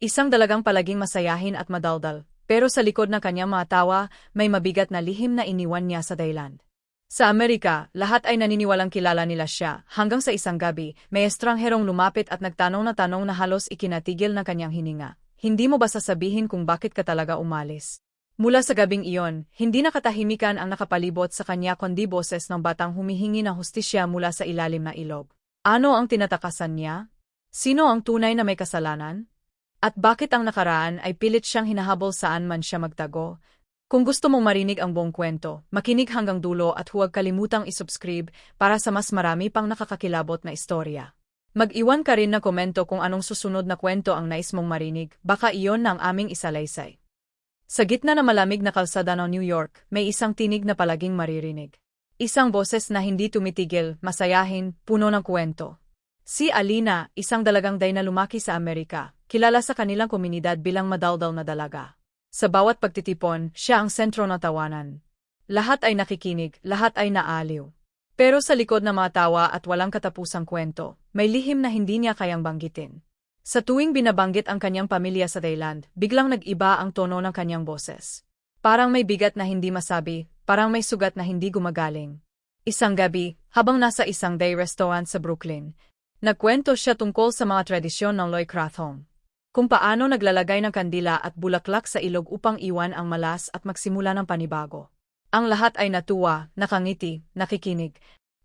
Isang dalagang palaging masayahin at madaldal, pero sa likod ng kanyang mga tawa, may mabigat na lihim na iniwan niya sa Thailand. Sa Amerika, lahat ay naniniwalang kilala nila siya, hanggang sa isang gabi, may estrangherong lumapit at nagtanong na tanong na halos ikinatigil ng kanyang hininga. Hindi mo ba sasabihin kung bakit ka talaga umalis? Mula sa gabing iyon, hindi nakatahimikan ang nakapalibot sa kanya kundi boses ng batang humihingi ng hustisya mula sa ilalim na ilog. Ano ang tinatakasan niya? Sino ang tunay na may kasalanan? At bakit ang nakaraan ay pilit siyang hinahabol saan man siya magtago? Kung gusto mong marinig ang buong kwento, makinig hanggang dulo at huwag kalimutang isubscribe para sa mas marami pang nakakakilabot na istorya. Mag-iwan ka rin na komento kung anong susunod na kwento ang nais mong marinig, baka iyon na ang aming isalaysay. Sa gitna na malamig na kalsada ng New York, may isang tinig na palaging maririnig. Isang boses na hindi tumitigil, masayahin, puno ng kwento. Si Alina, isang dalagang day na lumaki sa Amerika, kilala sa kanilang komunidad bilang madaldal na dalaga. Sa bawat pagtitipon, siya ang sentro ng tawanan. Lahat ay nakikinig, lahat ay naaliw. Pero sa likod ng mga tawa at walang katapusang kwento, may lihim na hindi niya kayang banggitin. Sa tuwing binabanggit ang kanyang pamilya sa Thailand, biglang nag-iba ang tono ng kanyang boses. Parang may bigat na hindi masabi, parang may sugat na hindi gumagaling. Isang gabi, habang nasa isang day restaurant sa Brooklyn, nagkwento siya tungkol sa mga tradisyon ng Loy Krathong. Kung paano naglalagay ng kandila at bulaklak sa ilog upang iwan ang malas at magsimula ng panibago. Ang lahat ay natuwa, nakangiti, nakikinig.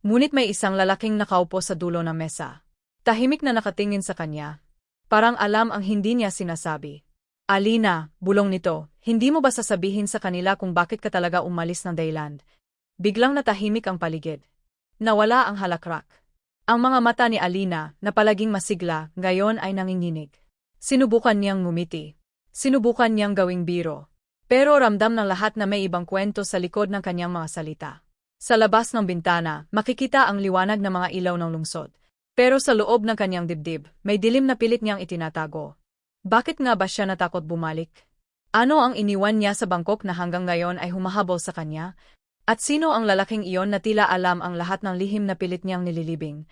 Ngunit may isang lalaking nakaupo sa dulo ng mesa. Tahimik na nakatingin sa kanya. Parang alam ang hindi niya sinasabi. Alina, bulong nito, hindi mo ba sasabihin sa kanila kung bakit ka talaga umalis ng Dayland? Biglang natahimik ang paligid. Nawala ang halakrak. Ang mga mata ni Alina, na palaging masigla, ngayon ay nanginginig. Sinubukan niyang ngumiti. Sinubukan niyang gawing biro. Pero ramdam ng lahat na may ibang kwento sa likod ng kanyang mga salita. Sa labas ng bintana, makikita ang liwanag ng mga ilaw ng lungsod. Pero sa loob ng kanyang dibdib, may dilim na pilit niyang itinatago. Bakit nga ba siya natakot bumalik? Ano ang iniwan niya sa Bangkok na hanggang ngayon ay humahabol sa kanya? At sino ang lalaking iyon na tila alam ang lahat ng lihim na pilit niyang nililibing?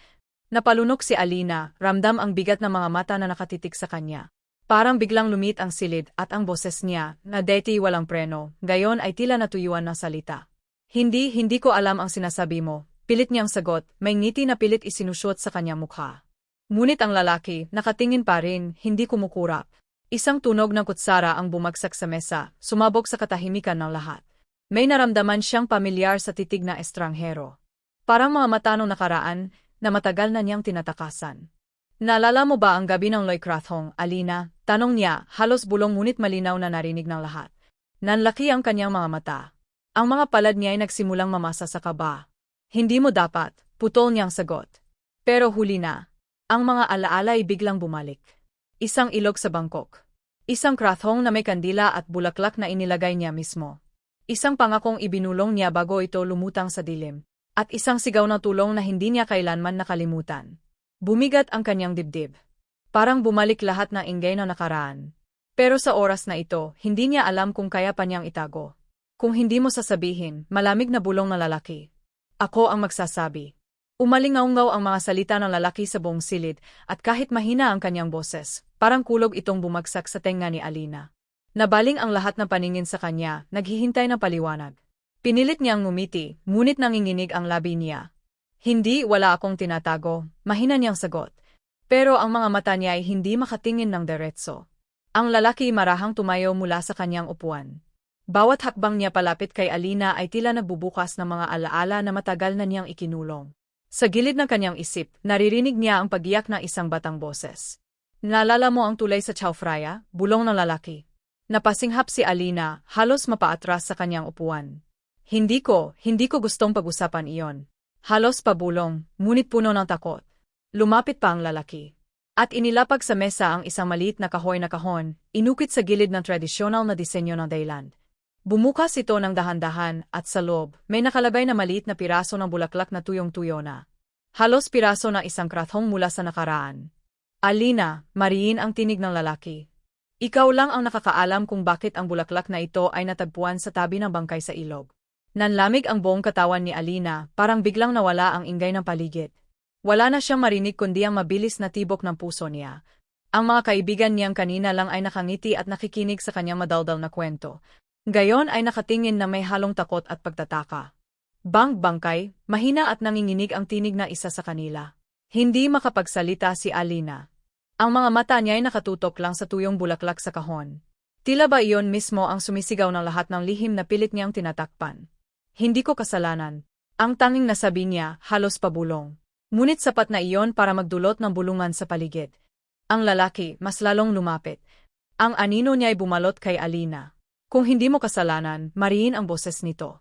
Napalunok si Alina, ramdam ang bigat ng mga mata na nakatitik sa kanya. Parang biglang lumit ang silid at ang boses niya, na deti walang preno, gayon ay tila natuyuan ng salita. Hindi, hindi ko alam ang sinasabi mo. Pilit niyang sagot, may ngiti na pilit isinusyot sa kanyang mukha. Ngunit ang lalaki, nakatingin pa rin, hindi kumukurap. Isang tunog ng kutsara ang bumagsak sa mesa, sumabog sa katahimikan ng lahat. May naramdaman siyang pamilyar sa titig na estranghero. Parang mga mata nung nakaraan, na matagal na niyang tinatakasan. Naalala mo ba ang gabi ng Loy Krathong, Alina? Tanong niya, halos bulong ngunit malinaw na narinig ng lahat. Nanlaki ang kanyang mga mata. Ang mga palad niya ay nagsimulang mamasa sa kaba. Hindi mo dapat, putol niyang sagot. Pero huli na. Ang mga alaala ay biglang bumalik. Isang ilog sa Bangkok. Isang krathong na may kandila at bulaklak na inilagay niya mismo. Isang pangakong ibinulong niya bago ito lumutang sa dilim. At isang sigaw na tulong na hindi niya kailanman nakalimutan. Bumigat ang kanyang dibdib. Parang bumalik lahat ng ingay na nakaraan. Pero sa oras na ito, hindi niya alam kung kaya pa niyang itago. Kung hindi mo sasabihin, malamig na bulong na lalaki. Ako ang magsasabi. Umalingaungaw ang mga salita ng lalaki sa buong silid, at kahit mahina ang kanyang boses, parang kulog itong bumagsak sa tenga ni Alina. Nabaling ang lahat ng paningin sa kanya, naghihintay ng paliwanag. Pinilit niyang ngumiti, ngunit nanginginig ang labi niya. Hindi, wala akong tinatago, mahina niyang sagot. Pero ang mga mata niya ay hindi makatingin ng diretso. Ang lalaki marahang tumayo mula sa kanyang upuan. Bawat hakbang niya palapit kay Alina ay tila nagbubukas ng mga alaala na matagal na niyang ikinulong. Sa gilid ng kanyang isip, naririnig niya ang pagiyak ng isang batang boses. Naalala mo ang tulay sa Chowfraya? Bulong ng lalaki. Napasinghap si Alina, halos mapaatras sa kanyang upuan. Hindi ko, hindi ko gustong pag-usapan iyon. Halos pabulong, ngunit puno ng takot. Lumapit pa ang lalaki. At inilapag sa mesa ang isang maliit na kahoy na kahon, inukit sa gilid ng tradisyonal na disenyo ng Thailand. Bumukas ito ng dahan-dahan at sa loob, may nakalagay na maliit na piraso ng bulaklak na tuyong-tuyo na. Halos piraso ng isang krathong mula sa nakaraan. Alina, mariin ang tinig ng lalaki. Ikaw lang ang nakakaalam kung bakit ang bulaklak na ito ay natagpuan sa tabi ng bangkay sa ilog. Nanlamig ang buong katawan ni Alina, parang biglang nawala ang ingay ng paligid. Wala na siyang marinig kundi ang mabilis na tibok ng puso niya. Ang mga kaibigan niyang kanina lang ay nakangiti at nakikinig sa kanyang madaldal na kwento. Gayon ay nakatingin na may halong takot at pagtataka. Bang-bangkay, mahina at nanginginig ang tinig na isa sa kanila. Hindi makapagsalita si Alina. Ang mga mata niya ay nakatutok lang sa tuyong bulaklak sa kahon. Tila ba iyon mismo ang sumisigaw ng lahat ng lihim na pilit niyang tinatakpan. Hindi ko kasalanan. Ang tanging nasabi niya, halos pabulong. Ngunit sapat na iyon para magdulot ng bulungan sa paligid. Ang lalaki, mas lalong lumapit. Ang anino niya ay bumalot kay Alina. Kung hindi mo kasalanan, mariin ang boses nito.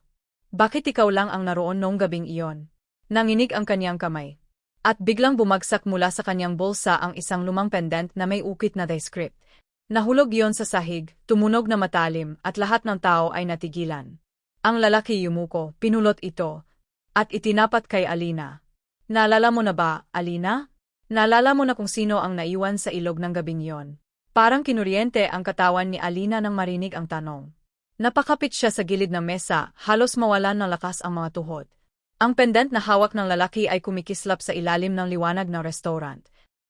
Bakit ikaw lang ang naroon noong gabing iyon? Nanginig ang kanyang kamay. At biglang bumagsak mula sa kanyang bulsa ang isang lumang pendant na may ukit na script. Nahulog iyon sa sahig, tumunog na matalim, at lahat ng tao ay natigilan. Ang lalaki yumuko, pinulot ito, at itinapat kay Alina. Naalala mo na ba, Alina? Naalala mo na kung sino ang naiwan sa ilog ng gabing iyon. Parang kinuryente ang katawan ni Alina nang marinig ang tanong. Napakapit siya sa gilid ng mesa, halos mawalan ng lakas ang mga tuhod. Ang pendant na hawak ng lalaki ay kumikislap sa ilalim ng liwanag ng restaurant.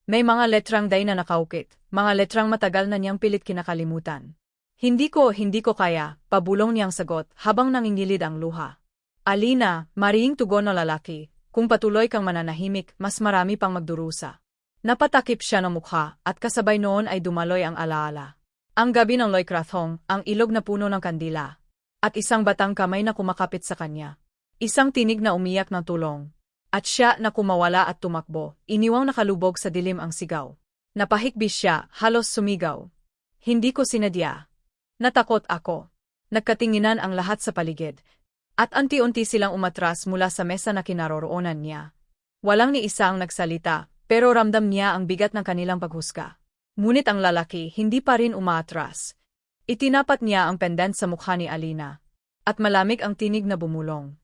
May mga letrang day na nakaukit, mga letrang matagal na niyang pilit kinakalimutan. Hindi ko, hindi ko kaya, pabulong niyang sagot habang nangingilid ang luha. Alina, mariing tugon ng lalaki, kung patuloy kang mananahimik, mas marami pang magdurusa. Napatakip siya ng mukha at kasabay noon ay dumaloy ang alaala. Ang gabi ng Loy Krathong, ang ilog na puno ng kandila. At isang batang kamay na kumakapit sa kanya. Isang tinig na umiyak ng tulong. At siya na kumawala at tumakbo, iniwang nakalubog sa dilim ang sigaw. Napahikbis siya, halos sumigaw. Hindi ko sinadya. Natakot ako. Nagkatinginan ang lahat sa paligid. At anti-unti silang umatras mula sa mesa na kinaroroonan niya. Walang ni isa ang nagsalita, pero ramdam niya ang bigat ng kanilang paghusga. Ngunit ang lalaki hindi pa rin umaatras. Itinapat niya ang pendant sa mukha ni Alina. At malamig ang tinig na bumulong.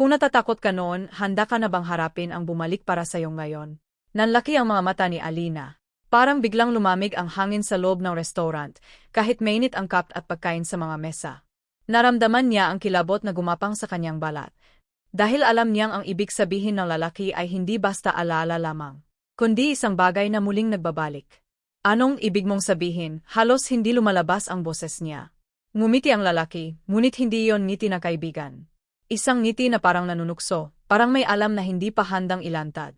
Kung natatakot ka noon, handa ka na bang harapin ang bumalik para sa'yo ngayon? Nanlaki ang mga mata ni Alina. Parang biglang lumamig ang hangin sa loob ng restaurant, kahit mainit ang cup at pagkain sa mga mesa. Naramdaman niya ang kilabot na gumapang sa kanyang balat. Dahil alam niyang ang ibig sabihin ng lalaki ay hindi basta alaala lamang, kundi isang bagay na muling nagbabalik. Anong ibig mong sabihin? Halos hindi lumalabas ang boses niya. Ngumiti ang lalaki, ngunit hindi yon ngiti na kaibigan. Isang ngiti na parang nanunukso, parang may alam na hindi pa handang ilantad.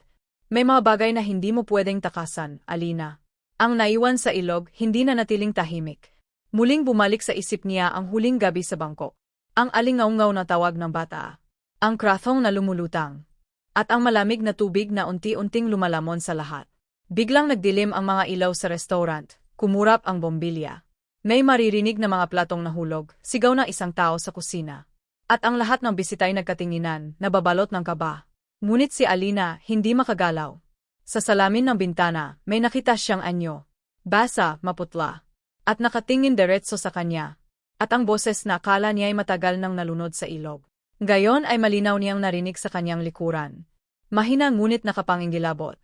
May mga bagay na hindi mo pwedeng takasan, Alina. Ang naiwan sa ilog, hindi na natiling tahimik. Muling bumalik sa isip niya ang huling gabi sa bangko. Ang alingaungaw na tawag ng bata. Ang krathong na lumulutang. At ang malamig na tubig na unti-unting lumalamon sa lahat. Biglang nagdilim ang mga ilaw sa restaurant, kumurap ang bombilya. May maririnig na mga platong nahulog, sigaw ng isang tao sa kusina. At ang lahat ng bisitay nagkatinginan, nababalot ng kaba. Ngunit si Alina, hindi makagalaw. Sa salamin ng bintana, may nakita siyang anyo. Basa, maputla. At nakatingin diretso sa kanya. At ang boses na akala niya ay matagal nang nalunod sa ilog. Gayon ay malinaw niyang narinig sa kanyang likuran. Mahina ngunit nakapangingilabot.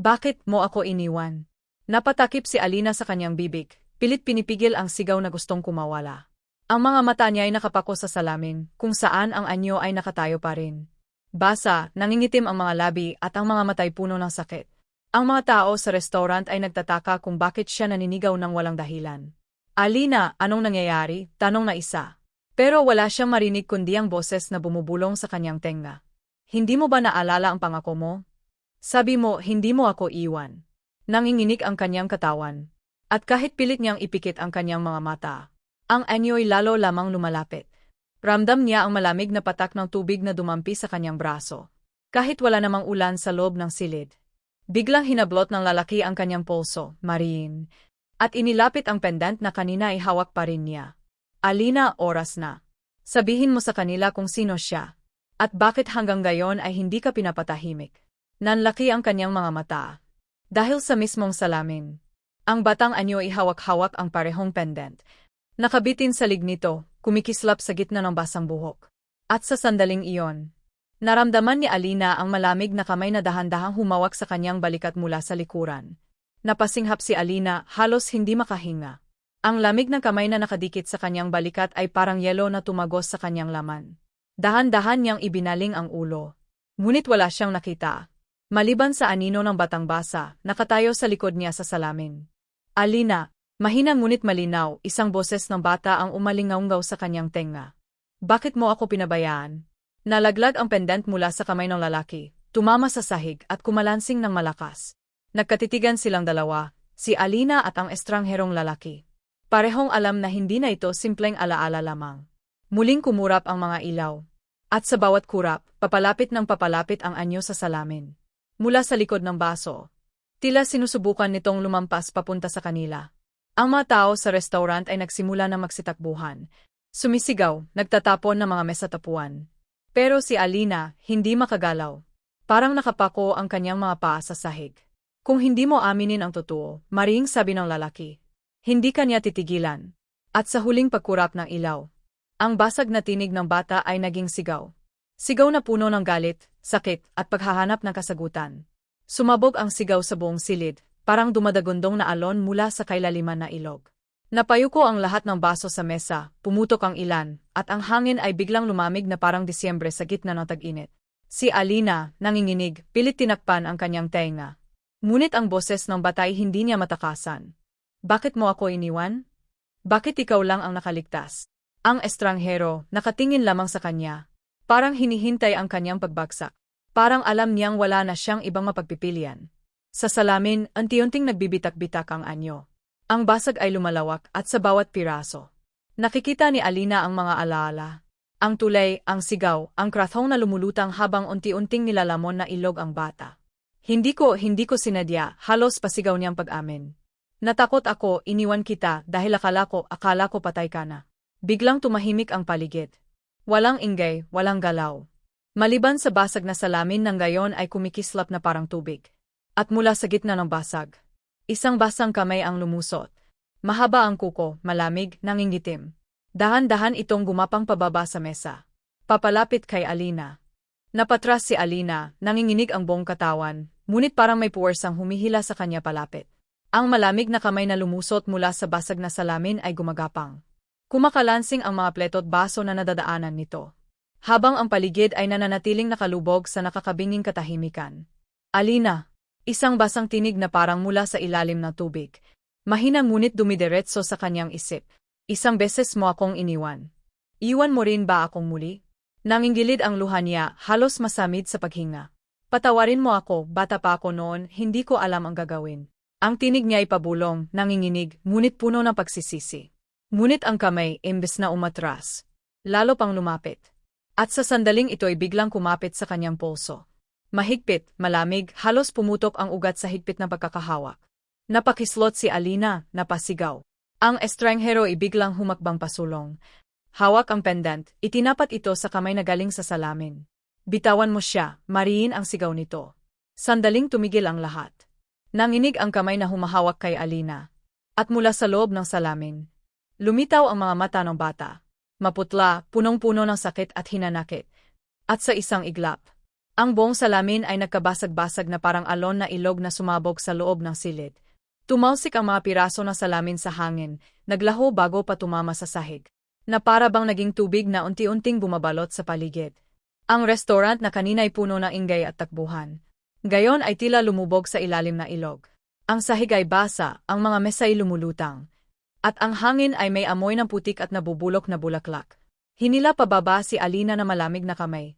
Bakit mo ako iniwan? Napatakip si Alina sa kanyang bibig, pilit pinipigil ang sigaw na gustong kumawala. Ang mga mata niya ay nakapako sa salamin, kung saan ang anyo ay nakatayo pa rin. Basa, nangingitim ang mga labi at ang mga matay puno ng sakit. Ang mga tao sa restaurant ay nagtataka kung bakit siya naninigaw ng walang dahilan. Alina, anong nangyayari? Tanong na isa. Pero wala siyang marinig kundi ang boses na bumubulong sa kanyang tenga. Hindi mo ba naalala ang pangako mo? Sabi mo, hindi mo ako iwan. Nanginginig ang kanyang katawan. At kahit pilit niyang ipikit ang kanyang mga mata, ang anyo'y lalo lamang lumalapit. Ramdam niya ang malamig na patak ng tubig na dumampi sa kanyang braso. Kahit wala namang ulan sa loob ng silid. Biglang hinablot ng lalaki ang kanyang pulso, Marine. At inilapit ang pendant na kanina ay hawak pa rin niya. Alina, oras na. Sabihin mo sa kanila kung sino siya. At bakit hanggang gayon ay hindi ka pinapatahimik. Nanlaki ang kanyang mga mata. Dahil sa mismong salamin. Ang batang anyo ihawak-hawak ang parehong pendant. Nakabitin sa lig nito, kumikislap sa gitna ng basang buhok. At sa sandaling iyon, naramdaman ni Alina ang malamig na kamay na dahan-dahang humawak sa kanyang balikat mula sa likuran. Napasinghap si Alina, halos hindi makahinga. Ang lamig ng kamay na nakadikit sa kanyang balikat ay parang yelo na tumagos sa kanyang laman. Dahan-dahan niyang ibinaling ang ulo. Ngunit wala siyang nakita. Maliban sa anino ng batang basa, nakatayo sa likod niya sa salamin. Alina, mahina ngunit malinaw, isang boses ng bata ang umalingaunggaw sa kanyang tenga. Bakit mo ako pinabayaan? Nalaglag ang pendant mula sa kamay ng lalaki, tumama sa sahig at kumalansing ng malakas. Nagkatitigan silang dalawa, si Alina at ang estrangherong lalaki. Parehong alam na hindi na ito simpleng alaala lamang. Muling kumurap ang mga ilaw. At sa bawat kurap, papalapit ng papalapit ang anyo sa salamin. Mula sa likod ng baso. Tila sinusubukan nitong lumampas papunta sa kanila. Ang mga tao sa restaurant ay nagsimula na magsitakbuhan. Sumisigaw, nagtatapon ng mga mesa tapuan. Pero si Alina, hindi makagalaw. Parang nakapako ang kanyang mga paa sa sahig. Kung hindi mo aminin ang totoo, maring sabi ng lalaki. Hindi kanya titigilan. At sa huling pagkurap ng ilaw, ang basag na tinig ng bata ay naging sigaw. Sigaw na puno ng galit, sakit, at paghahanap ng kasagutan. Sumabog ang sigaw sa buong silid, parang dumadagundong na alon mula sa kailaliman na ilog. Napayuko ang lahat ng baso sa mesa, pumutok ang ilan, at ang hangin ay biglang lumamig na parang Disyembre sa gitna ng tag-init. Si Alina, nanginginig, pilit tinakpan ang kanyang tenga. Ngunit ang boses ng batay hindi niya matakasan. Bakit mo ako iniwan? Bakit ikaw lang ang nakaligtas? Ang estranghero, nakatingin lamang sa kanya. Parang hinihintay ang kanyang pagbagsak. Parang alam niyang wala na siyang ibang mapagpipilian. Sa salamin, anti-unting nagbibitak-bitak ang anyo. Ang basag ay lumalawak at sa bawat piraso. Nakikita ni Alina ang mga alaala. Ang tulay, ang sigaw, ang krathong na lumulutang habang unti-unting nilalamon na ilog ang bata. Hindi ko, hindi ko sinadya, halos pasigaw niyang pag-amin. Natakot ako, iniwan kita, dahil akala ko, akala ko patay ka na. Biglang tumahimik ang paligid. Walang ingay, walang galaw. Maliban sa basag na salamin ng gayon ay kumikislap na parang tubig. At mula sa gitna ng basag, isang basang kamay ang lumusot. Mahaba ang kuko, malamig, nangingitim. Dahan-dahan itong gumapang pababa sa mesa. Papalapit kay Alina. Napatras si Alina, nanginginig ang buong katawan, ngunit parang may puwersang humihila sa kanya palapit. Ang malamig na kamay na lumusot mula sa basag na salamin ay gumagapang. Kumakalansing ang mga pletot baso na nadadaanan nito. Habang ang paligid ay nananatiling nakalubog sa nakakabinging katahimikan. Alina, isang basang tinig na parang mula sa ilalim ng tubig. Mahina ngunit dumidiretso sa kanyang isip. Isang beses mo akong iniwan. Iwan mo rin ba akong muli? Nangingilid ang luha niya, halos masamid sa paghinga. Patawarin mo ako, bata pa ako noon, hindi ko alam ang gagawin. Ang tinig niya ay pabulong, nanginginig, ngunit puno ng pagsisisi. Ngunit ang kamay, imbes na umatras, lalo pang lumapit. At sa sandaling ito ay biglang kumapit sa kanyang pulso. Mahigpit, malamig, halos pumutok ang ugat sa higpit na pagkakahawak. Napakislot si Alina, napasigaw. Ang estranghero ay biglang humakbang pasulong. Hawak ang pendant, itinapat ito sa kamay na galing sa salamin. Bitawan mo siya, mariin ang sigaw nito. Sandaling tumigil ang lahat. Nanginig ang kamay na humahawak kay Alina. At mula sa loob ng salamin, lumitaw ang mga mata ng bata. Maputla, punong-puno ng sakit at hinanakit. At sa isang iglap, ang buong salamin ay nagkabasag-basag na parang alon na ilog na sumabog sa loob ng silid. Tumalsik ang mga piraso ng salamin sa hangin, naglaho bago pa tumama sa sahig. Na para bang naging tubig na unti-unting bumabalot sa paligid. Ang restaurant na kanina'y puno ng ingay at takbuhan. Gayon ay tila lumubog sa ilalim na ilog. Ang sahig ay basa, ang mga mesa ay lumulutang. At ang hangin ay may amoy ng putik at nabubulok na bulaklak. Hinila pababa si Alina na malamig na kamay.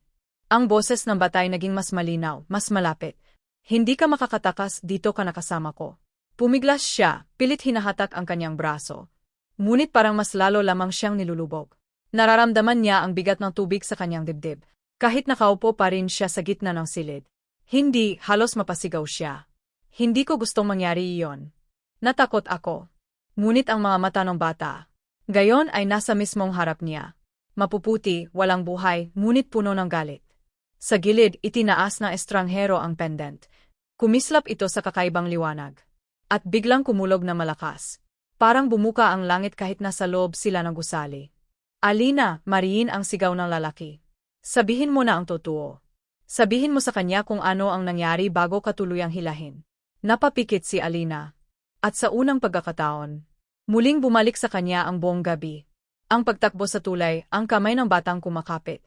Ang boses ng batay naging mas malinaw, mas malapit. Hindi ka makakatakas, dito ka nakasama ko. Pumiglas siya, pilit hinahatak ang kanyang braso. Ngunit parang mas lalo lamang siyang nilulubog. Nararamdaman niya ang bigat ng tubig sa kanyang dibdib. Kahit nakaupo pa rin siya sa gitna ng silid. Hindi, halos mapasigaw siya. Hindi ko gustong mangyari iyon. Natakot ako. Ngunit ang mga mata ng bata. Gayon ay nasa mismong harap niya. Mapuputi, walang buhay, ngunit puno ng galit. Sa gilid, itinaas ng estranghero ang pendant. Kumislap ito sa kakaibang liwanag. At biglang kumulog na malakas. Parang bumuka ang langit kahit nasa loob sila ng gusali. Alina, mariin ang sigaw ng lalaki. Sabihin mo na ang totoo. Sabihin mo sa kanya kung ano ang nangyari bago ka tuluyang hilahin. Napapikit si Alina. At sa unang pagkakataon, muling bumalik sa kanya ang buong gabi. Ang pagtakbo sa tulay, ang kamay ng batang kumakapit,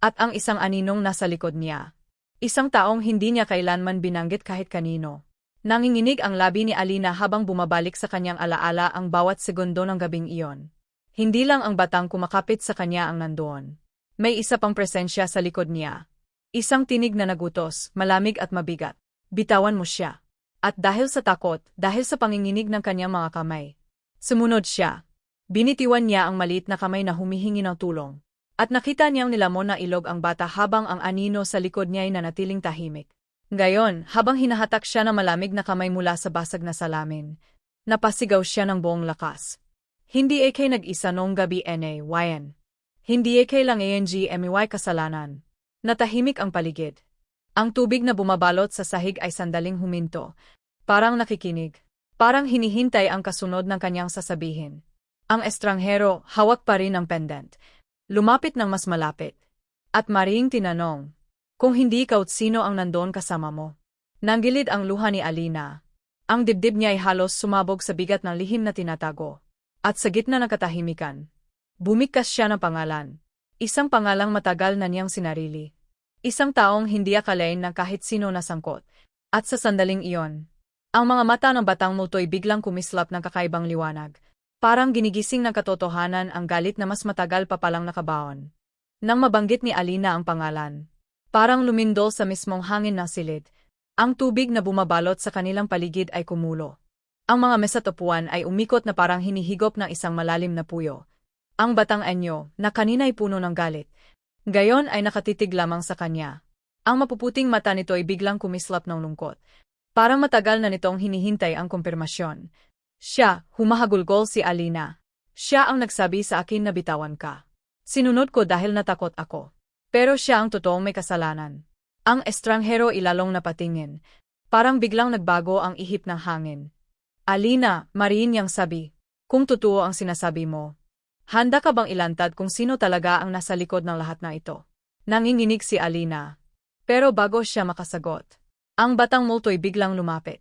at ang isang aninong nasa likod niya. Isang taong hindi niya kailanman binanggit kahit kanino. Nanginginig ang labi ni Alina habang bumabalik sa kanyang alaala ang bawat segundo ng gabing iyon. Hindi lang ang batang kumakapit sa kanya ang nandoon. May isa pang presensya sa likod niya. Isang tinig na nagutos, malamig at mabigat. Bitawan mo siya. At dahil sa takot, dahil sa panginginig ng kanyang mga kamay, sumunod siya. Binitiwan niya ang maliit na kamay na humihingi ng tulong. At nakita niyang nilamon na ilog ang bata habang ang anino sa likod niya ay nanatiling tahimik. Gayon, habang hinahatak siya ng malamig na kamay mula sa basag na salamin, napasigaw siya ng buong lakas. Hindi e kay nag-isa noong gabi NA, YN. Hindi e kay lang ANG MY kasalanan. Natahimik ang paligid. Ang tubig na bumabalot sa sahig ay sandaling huminto. Parang nakikinig. Parang hinihintay ang kasunod ng kanyang sasabihin. Ang estranghero, hawak pa rin ang pendant. Lumapit ng mas malapit. At maring tinanong, kung hindi ikaw sino ang nandoon kasama mo. Nanggilid ang luha ni Alina. Ang dibdib niya ay halos sumabog sa bigat ng lihim na tinatago. At sa gitna ng katahimikan, bumigkas siya ng pangalan. Isang pangalang matagal na niyang sinarili. Isang taong hindi akalain ng kahit sino nasangkot. At sa sandaling iyon, ang mga mata ng batang multo'y biglang kumislap ng kakaibang liwanag. Parang ginigising ng katotohanan ang galit na mas matagal pa palang nakabaon. Nang mabanggit ni Alina ang pangalan, parang lumindol sa mismong hangin ng silid. Ang tubig na bumabalot sa kanilang paligid ay kumulo. Ang mga mesa at upuan ay umikot na parang hinihigop ng isang malalim na puyo. Ang batang anyo, na kanina'y puno ng galit, gayon ay nakatitig lamang sa kanya. Ang mapuputing mata nito ay biglang kumislap ng lungkot. Parang matagal na nitong hinihintay ang kumpirmasyon. Siya, humahagulgol si Alina. Siya ang nagsabi sa akin na bitawan ka. Sinunod ko dahil natakot ako. Pero siya ang totoong may kasalanan. Ang estranghero ilalong napatingin. Parang biglang nagbago ang ihip ng hangin. Alina, mariin niyang sabi. Kung totoo ang sinasabi mo, handa ka bang ilantad kung sino talaga ang nasa likod ng lahat na ito? Nanginginig si Alina. Pero bago siya makasagot, ang batang multo'y biglang lumapit.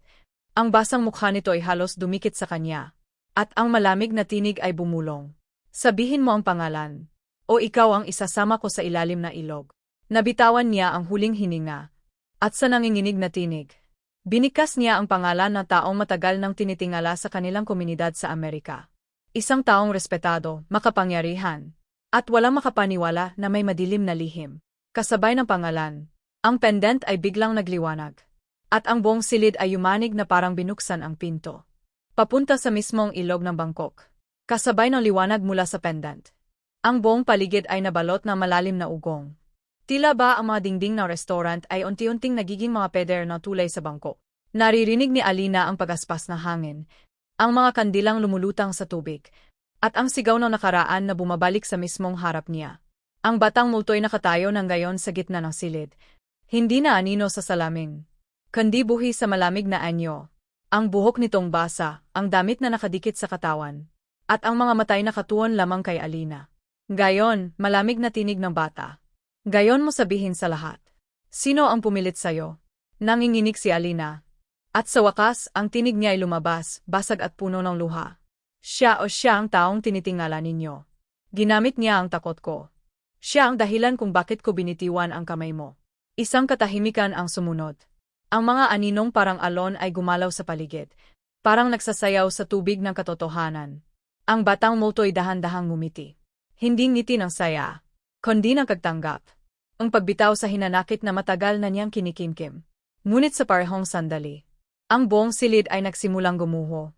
Ang basang mukha nito ay halos dumikit sa kanya. At ang malamig na tinig ay bumulong. Sabihin mo ang pangalan. O ikaw ang isasama ko sa ilalim na ilog. Nabitawan niya ang huling hininga. At sa nanginginig na tinig, binikas niya ang pangalan na taong matagal nang tinitingala sa kanilang komunidad sa Amerika. Isang taong respetado, makapangyarihan, at walang makapaniwala na may madilim na lihim. Kasabay ng pangalan, ang pendant ay biglang nagliwanag at ang buong silid ay yumanig na parang binuksan ang pinto. Papunta sa mismong ilog ng Bangkok. Kasabay ng liwanag mula sa pendant. Ang buong paligid ay nabalot na malalim na ugong. Tila ba ang mga dingding ng restaurant ay unti-unting nagiging mga peder na tulay sa bangko. Naririnig ni Alina ang pagaspas na hangin, ang mga kandilang lumulutang sa tubig, at ang sigaw ng nakaraan na bumabalik sa mismong harap niya. Ang batang multo'y nakatayo ng gayon sa gitna ng silid. Hindi na anino sa salaming kundi buhi sa malamig na anyo. Ang buhok nitong basa, ang damit na nakadikit sa katawan, at ang mga matay na katuon lamang kay Alina. Gayon, malamig na tinig ng bata. Gayon mo sabihin sa lahat. Sino ang pumilit sa'yo? Nanginginig si Alina. At sa wakas, ang tinig niya ay lumabas, basag at puno ng luha. Siya o siya ang taong tinitingala ninyo. Ginamit niya ang takot ko. Siya ang dahilan kung bakit ko binitiwan ang kamay mo. Isang katahimikan ang sumunod. Ang mga aninong parang alon ay gumalaw sa paligid. Parang nagsasayaw sa tubig ng katotohanan. Ang batang multo'y dahan-dahang ngumiti. Hindi ngiti ng saya, kundi ng kagtanggap. Ang pagbitaw sa hinanakit na matagal na niyang kinikimkim. Ngunit sa parehong sandali, ang buong silid ay nagsimulang gumuho.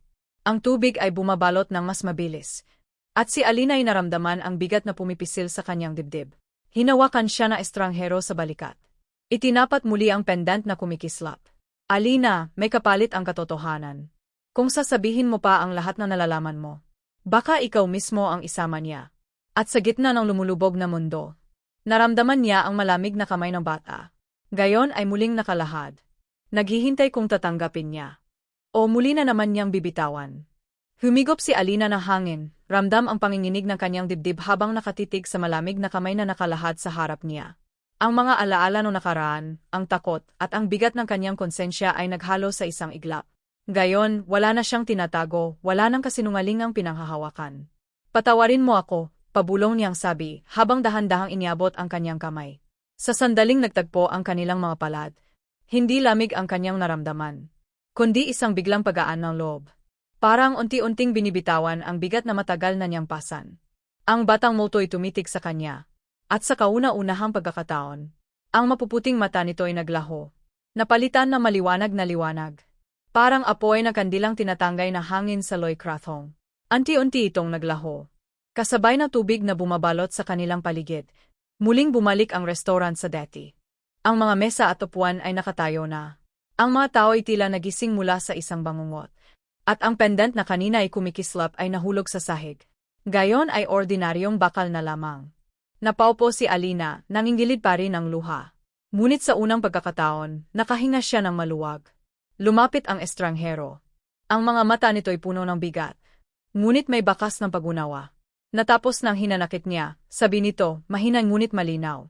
Ang tubig ay bumabalot ng mas mabilis. At si Alina ay naramdaman ang bigat na pumipisil sa kanyang dibdib. Hinawakan siya na estranghero sa balikat. Itinapat muli ang pendant na kumikislap. Alina, may kapalit ang katotohanan. Kung sasabihin mo pa ang lahat na nalalaman mo, baka ikaw mismo ang isama niya. At sa gitna ng lumulubog na mundo, naramdaman niya ang malamig na kamay ng bata. Gayon ay muling nakalahad. Naghihintay kung tatanggapin niya. O muli na naman niyang bibitawan. Humigop si Alina ng hangin, ramdam ang panginginig ng kanyang dibdib habang nakatitig sa malamig na kamay na nakalahad sa harap niya. Ang mga alaala no nakaraan, ang takot, at ang bigat ng kanyang konsensya ay naghalo sa isang iglap. Gayon, wala na siyang tinatago, wala nang kasinungalingang pinanghahawakan. Patawarin mo ako, pabulong niyang sabi, habang dahan-dahang iniabot ang kanyang kamay. Sa sandaling nagtagpo ang kanilang mga palad, hindi lamig ang kanyang naramdaman, kundi isang biglang pagaan ng loob. Parang unti-unting binibitawan ang bigat na matagal na niyang pasan. Ang batang multo'y tumitig sa kanya. At sa kauna-unahang pagkakataon, ang mapuputing mata nito'y naglaho. Napalitan na maliwanag na liwanag. Parang apoy na kandilang tinatangay na hangin sa Loy Krathong. Anti-unti itong naglaho. Kasabay na tubig na bumabalot sa kanilang paligid. Muling bumalik ang restaurant sa dati. Ang mga mesa at upuan ay nakatayo na. Ang mga tao ay tila nagising mula sa isang bangungot. At ang pendant na kanina ay kumikislap ay nahulog sa sahig. Gayon ay ordinaryong bakal na lamang. Napaupo si Alina, nangingilid pa rin ang luha. Ngunit sa unang pagkakataon, nakahinga siya ng maluwag. Lumapit ang estranghero. Ang mga mata nito'y puno ng bigat. Ngunit may bakas ng pagunawa. Natapos ng hinanakit niya, sabi nito, mahina ngunit malinaw.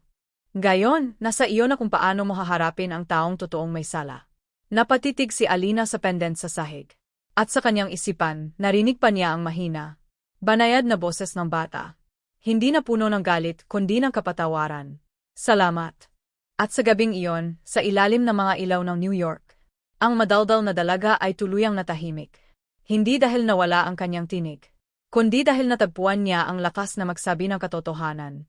Gayon, nasa iyo na kung paano mo haharapin ang taong totoong may sala. Napatitig si Alina sa pendant sa sahig. At sa kanyang isipan, narinig pa niya ang mahina. Banayad na boses ng bata. Hindi na puno ng galit, kundi ng kapatawaran. Salamat. At sa gabing iyon, sa ilalim ng mga ilaw ng New York, ang madaldal na dalaga ay tuluyang natahimik. Hindi dahil nawala ang kanyang tinig, kundi dahil natagpuan niya ang lakas na magsabi ng katotohanan.